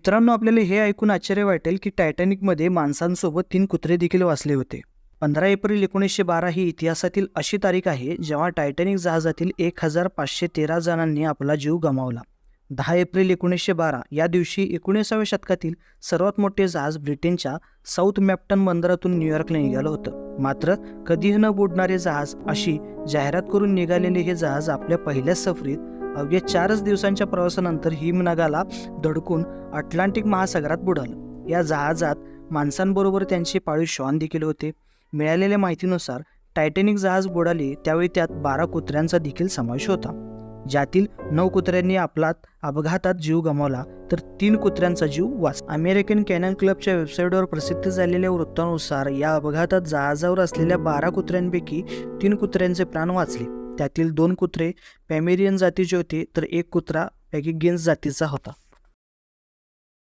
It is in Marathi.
मित्रांनो आपल्याला हे ऐकून आश्चर्य वाटेल की टायटॅनिकमध्ये माणसांसोबत तीन कुत्रे देखील वाचले होते. पंधरा एप्रिल एकोणीसशे बारा ही इतिहासातील अशी तारीख आहे जेव्हा टायटॅनिक जहाजातील एक हजार पाचशे तेरा जणांनी आपला जीव गमावला. दहा एप्रिल एकोणीसशे बारा या दिवशी एकोणीसाव्या शतकातील सर्वात मोठे जहाज ब्रिटनच्या साऊथ मॅप्टन बंदरातून न्यूयॉर्कला निघालं होतं. मात्र कधीही न बुडणारे जहाज अशी जाहिरात करून निघालेले हे जहाज आपल्या पहिल्याच सफरीत अवघ्या चारच दिवसांच्या प्रवासानंतर हिमनगाला धडकून अटलांटिक महासागरात बुडालं या जहाजात माणसांबरोबर त्यांचे पाळीव श्वान देखील होते. मिळालेल्या माहितीनुसार टायटॅनिक जहाज बुडाले त्यावेळी त्यात बारा कुत्र्यांचा देखील समावेश होता. ज्यातील नऊ कुत्र्यांनी आपला अपघातात जीव गमावला तर तीन कुत्र्यांचा जीव वाच अमेरिकन कॅनन क्लबच्या वेबसाईटवर प्रसिद्ध झालेल्या वृत्तानुसार या अपघातात जहाजावर असलेल्या बारा कुत्र्यांपैकी तीन कुत्र्यांचे प्राण वाचले. त्यातील दोन कुत्रे पॅमेरियन जातीचे होते तर एक कुत्रा पॅगिगेन्स जातीचा होता.